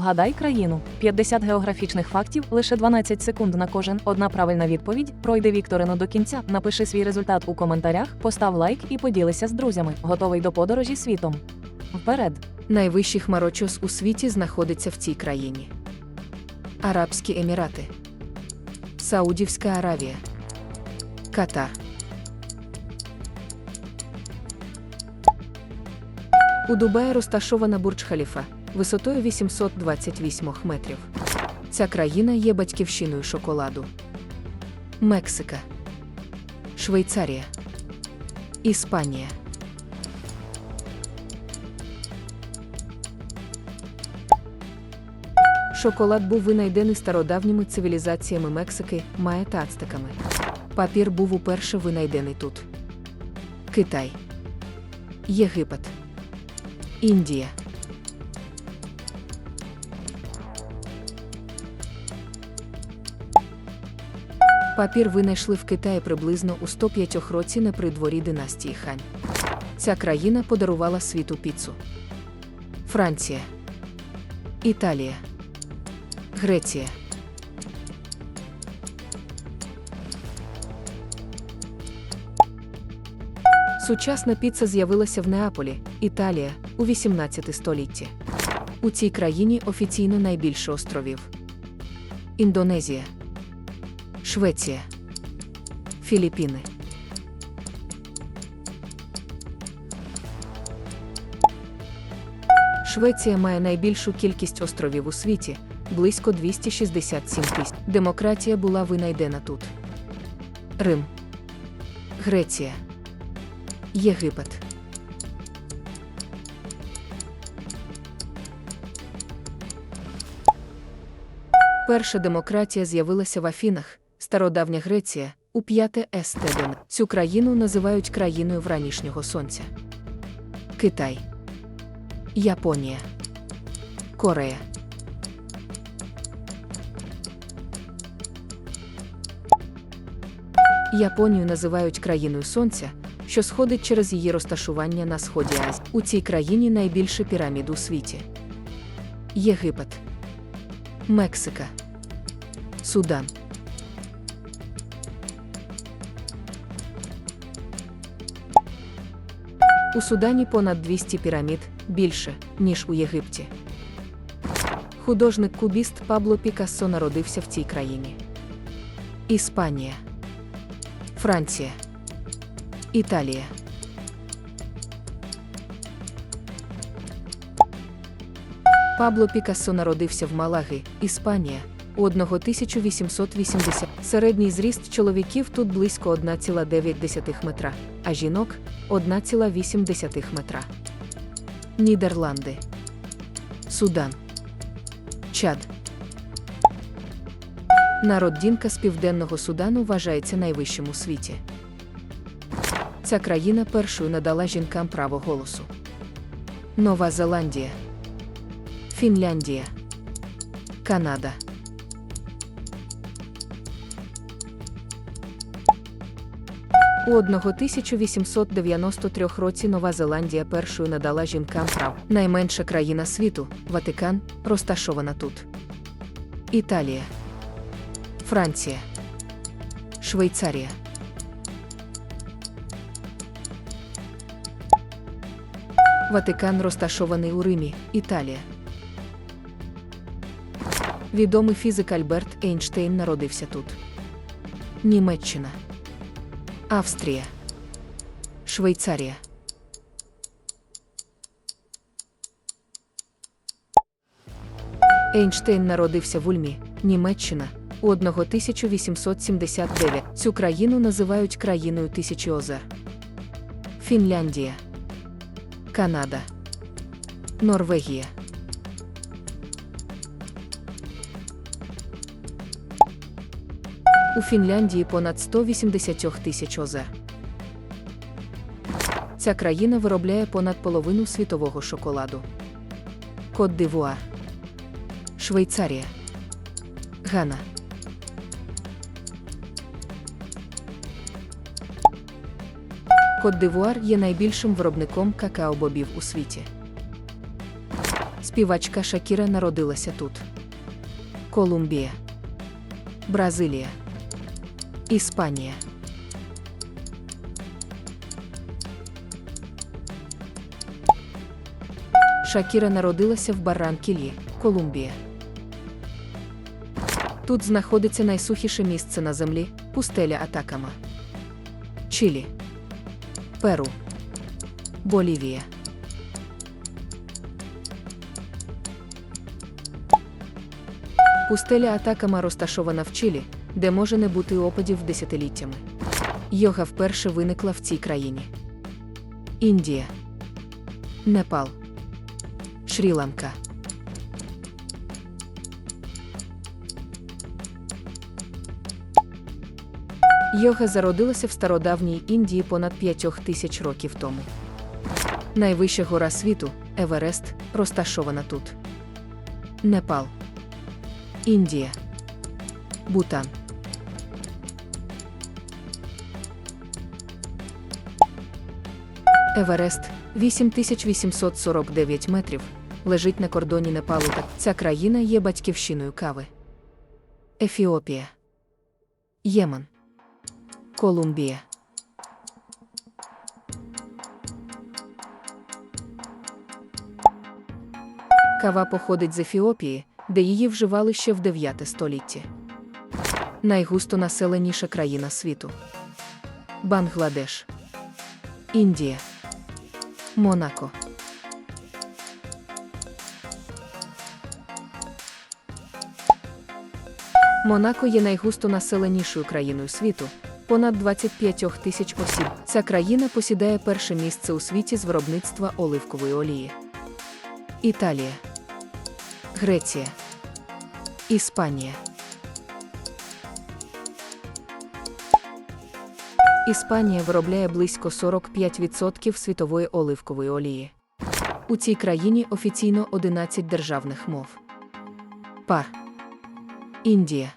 Вгадай країну. 50 географічних фактів, лише 12 секунд на кожен. Одна правильна відповідь. Пройди вікторину до кінця. Напиши свій результат у коментарях, постав лайк і поділися з друзями. Готовий до подорожі світом. Вперед! Найвищий хмарочос у світі знаходиться в цій країні. Арабські Емірати, Саудівська Аравія, Катар. У Дубаї розташована Бурдж-Халіфа висотою 828 метрів. Ця країна є батьківщиною шоколаду. Мексика, Швейцарія, Іспанія. Шоколад був винайдений стародавніми цивілізаціями Мексики, Майя та ацтеками. Папір був уперше винайдений тут. Китай, Єгипет, Індія. Папір винайшли в Китаї приблизно у 105 році на придворі династії Хань. Ця країна подарувала світу піцу. Франція, Італія. Греція. Сучасна піца з'явилася в Неаполі, Італія, у 18 столітті. У цій країні офіційно найбільше островів: Індонезія, Швеція, Філіппіни. Швеція має найбільшу кількість островів у світі близько 267 тисяч. Демократія була винайдена тут. Рим, Греція, Єгипет. Перша демократія з'явилася в Афінах, стародавня Греція, у 5 стеден. Цю країну називають країною вранішнього сонця. Китай, Японія, Корея. Японію називають країною сонця, що сходить через її розташування на сході Азії. У цій країні найбільше пірамід у світі: Єгипет, Мексика, Судан. У Судані понад 200 пірамід більше, ніж у Єгипті. Художник-кубіст Пабло Пікассо народився в цій країні. Іспанія. Франція, Італія. Пабло Пікассо народився в Малаги, Іспанія, 1880. Середній зріст чоловіків тут близько 1,9 метра, а жінок 1,8 метра. Нідерланди, Судан, Чад. Народ Дінка з південного Судану вважається найвищим у світі. Ця країна першою надала жінкам право голосу. Нова Зеландія, Фінляндія, Канада. У 1893 році Нова Зеландія першою надала жінкам право. Найменша країна світу, Ватикан, розташована тут. Італія. Франція, Швейцарія. Ватикан розташований у Римі, Італія. Відомий фізик Альберт Ейнштейн народився тут. Німеччина, Австрія, Швейцарія. Ейнштейн народився в Ульмі, Німеччина у 1879. Цю країну називають країною тисячі озер. Фінляндія, Канада, Норвегія. У Фінляндії понад 180 тисяч озер. Ця країна виробляє понад половину світового шоколаду. Кот дивуар Швейцарія, Гана. Кот-д'Івуар є найбільшим виробником какао-бобів у світі. Співачка Шакіра народилася тут. Колумбія, Бразилія, Іспанія. Шакіра народилася в Барранкілі, Колумбія. Тут знаходиться найсухіше місце на землі пустеля Атакама. Чилі, Перу, Болівія. Пустеля Атакама розташована в Чилі, де може не бути опадів десятиліттями. Йога вперше виникла в цій країні. Індія, Непал, Шрі-Ланка. Йога зародилася в стародавній Індії понад 5 тисяч років тому. Найвища гора світу Еверест розташована тут. Непал, Індія, Бутан. Еверест 8849 метрів, лежить на кордоні Непалу та ця країна є батьківщиною кави. Ефіопія, Ємен, Колумбія. Кава походить з Ефіопії, де її вживали ще в 9 столітті. Найгустонаселеніша країна світу. Бангладеш, Індія, Монако. Монако є найгустонаселенішою країною світу, понад 25 тисяч осіб. Ця країна посідає перше місце у світі з виробництва оливкової олії. Італія, Греція, Іспанія. Іспанія виробляє близько 45% світової оливкової олії. У цій країні офіційно 11 державних мов. Пар. Індія.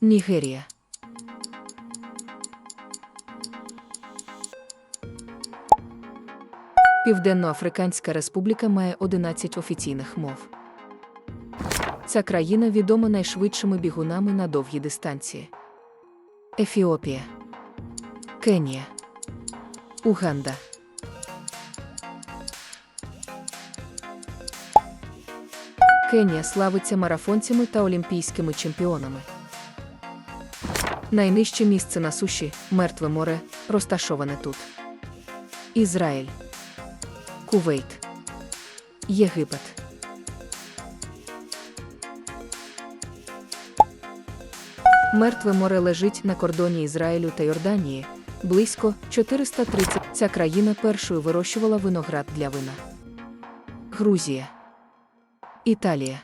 Нігерія. Південноафриканська республіка має 11 офіційних мов. Ця країна відома найшвидшими бігунами на довгі дистанції. Ефіопія, Кенія, Уганда. Кенія славиться марафонцями та олімпійськими чемпіонами. Найнижче місце на суші Мертве море, розташоване тут. Ізраїль, Кувейт, Єгипет. Мертве море лежить на кордоні Ізраїлю та Йорданії. Близько 430. Ця країна першою вирощувала виноград для вина. Грузія, Італія,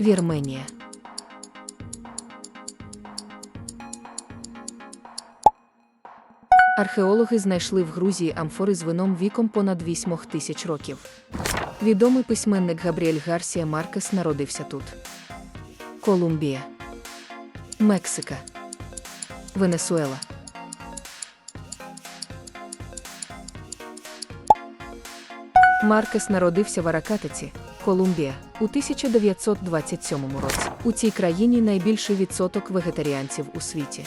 Вірменія. Археологи знайшли в Грузії амфори з вином віком понад 8 тисяч років. Відомий письменник Габріель Гарсія Маркес народився тут. Колумбія, Мексика, Венесуела. Маркес народився в Аракатиці, Колумбія, у 1927 році. У цій країні найбільший відсоток вегетаріанців у світі.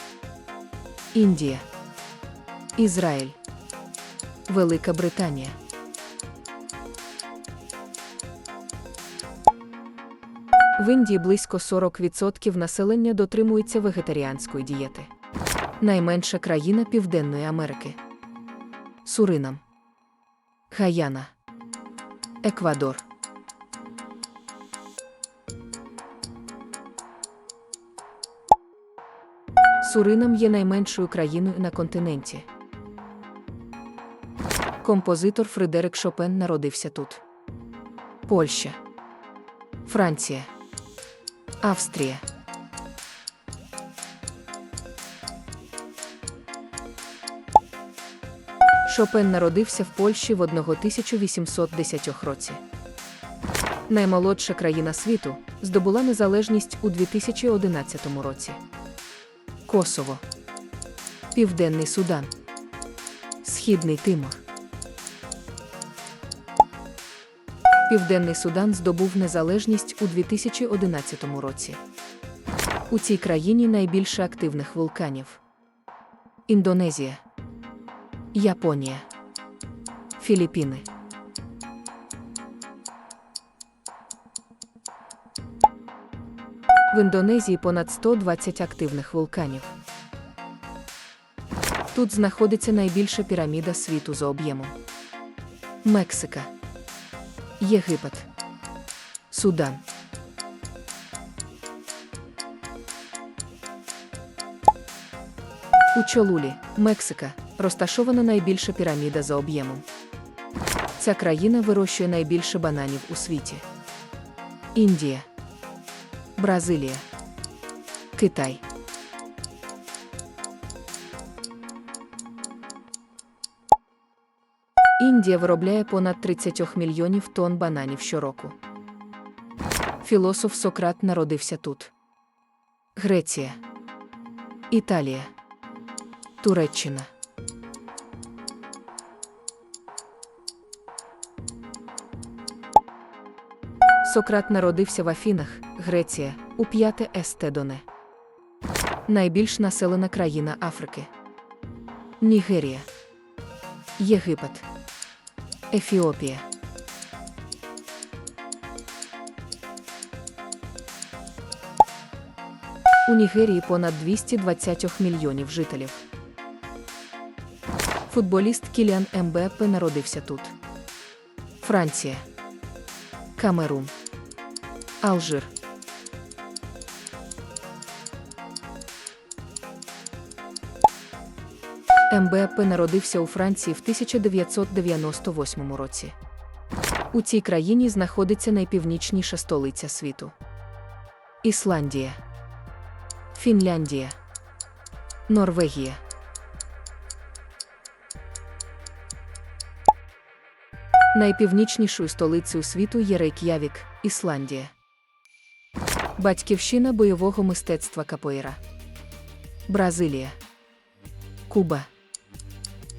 Індія, Ізраїль, Велика Британія. В Індії близько 40% населення дотримується вегетаріанської дієти. Найменша країна Південної Америки. Суринам. Гаяна. Еквадор. Суринам є найменшою країною на континенті. Композитор Фредерик Шопен народився тут. Польща. Франція. Австрія. Шопен народився в Польщі в 1810 році. Наймолодша країна світу здобула незалежність у 2011 році. Косово, Південний Судан, Східний Тимор. Південний Судан здобув незалежність у 2011 році. У цій країні найбільше активних вулканів: Індонезія, Японія, Філіппіни. В Індонезії понад 120 активних вулканів. Тут знаходиться найбільша піраміда світу за об'ємом. Мексика, Єгипет, Судан. У Чолулі, Мексика, розташована найбільша піраміда за об'ємом. Ця країна вирощує найбільше бананів у світі. Індія, Бразилія, Китай. Індія виробляє понад 30 мільйонів тонн бананів щороку. Філософ Сократ народився тут. Греція, Італія, Туреччина. Сократ народився в Афінах, Греція, у 5 Естедоне. Найбільш населена країна Африки. Нігерія. Єгипет. Ефіопія. У Нігерії понад 220 мільйонів жителів. Футболіст Кіліан Ембепе народився тут. Франція. Камерун. Алжир. МБП народився у Франції в 1998 році. У цій країні знаходиться найпівнічніша столиця світу. Ісландія, Фінляндія, Норвегія. Найпівнічнішою столицею світу є Рейк'явік, Ісландія. Батьківщина бойового мистецтва Капоїра. Бразилія. Куба.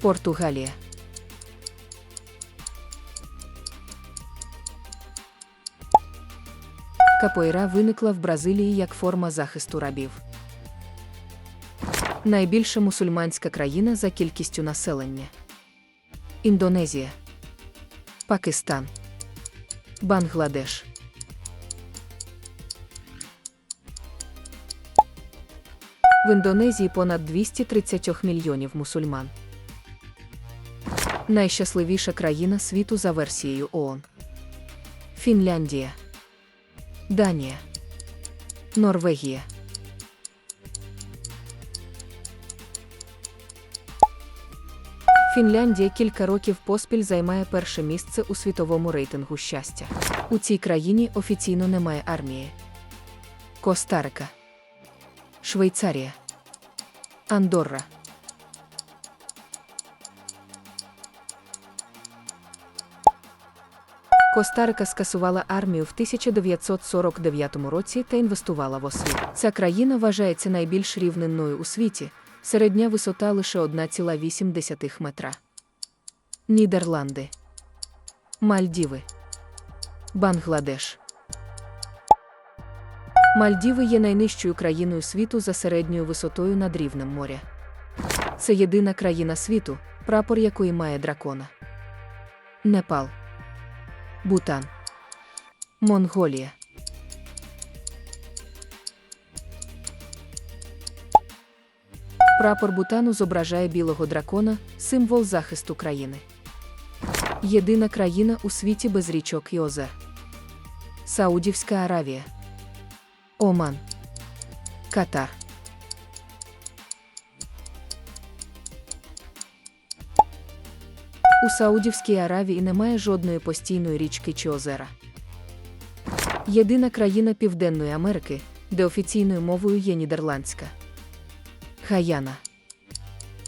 Португалія. Капоїра виникла в Бразилії як форма захисту рабів. Найбільша мусульманська країна за кількістю населення. Індонезія. Пакистан. Бангладеш. В Індонезії понад 230 мільйонів мусульман. Найщасливіша країна світу за версією ООН. Фінляндія. Данія. Норвегія. Фінляндія кілька років поспіль займає перше місце у світовому рейтингу щастя. У цій країні офіційно немає армії. Коста-Рика. Швейцарія. Андорра. Коста-Рика скасувала армію в 1949 році та інвестувала в освіту. Ця країна вважається найбільш рівнинною у світі, середня висота лише 1,8 метра. Нідерланди. Мальдіви. Бангладеш. Мальдіви є найнижчою країною світу за середньою висотою над рівнем моря. Це єдина країна світу, прапор якої має дракона. Непал. Бутан. Монголія. Прапор Бутану зображає білого дракона, символ захисту країни. Єдина країна у світі без річок і озер. Саудівська Аравія. Оман. Катар. У Саудівській Аравії немає жодної постійної річки чи озера. Єдина країна Південної Америки, де офіційною мовою є нідерландська. Гаяна.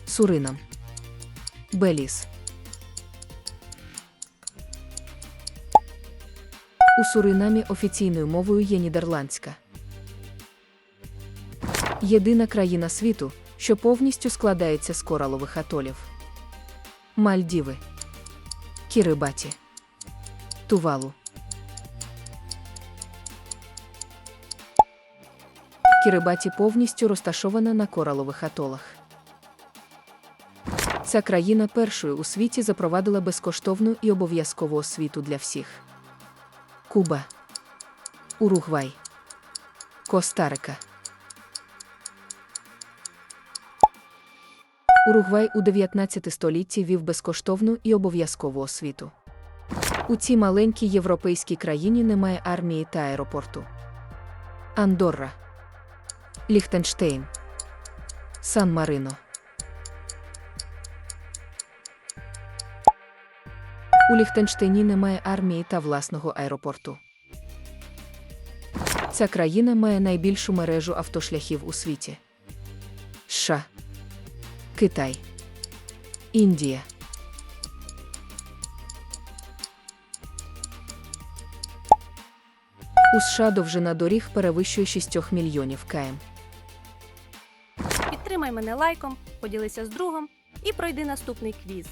Суринам. Беліс. У Суринамі офіційною мовою є нідерландська єдина країна світу, що повністю складається з коралових атолів. Мальдіви, Кірибаті, Тувалу. Кірибаті повністю розташована на коралових атолах. Ця країна першою у світі запровадила безкоштовну і обов'язкову освіту для всіх. Куба, Уругвай, Коста-Рика. Уругвай у 19 столітті вів безкоштовну і обов'язкову освіту. У цій маленькій європейській країні немає армії та аеропорту. Андорра, Ліхтенштейн, Сан-Марино. У Ліхтенштейні немає армії та власного аеропорту. Ця країна має найбільшу мережу автошляхів у світі. США, Китай, Індія. У США довжина доріг перевищує 6 мільйонів км. Підтримай мене лайком, поділися з другом і пройди наступний квіз.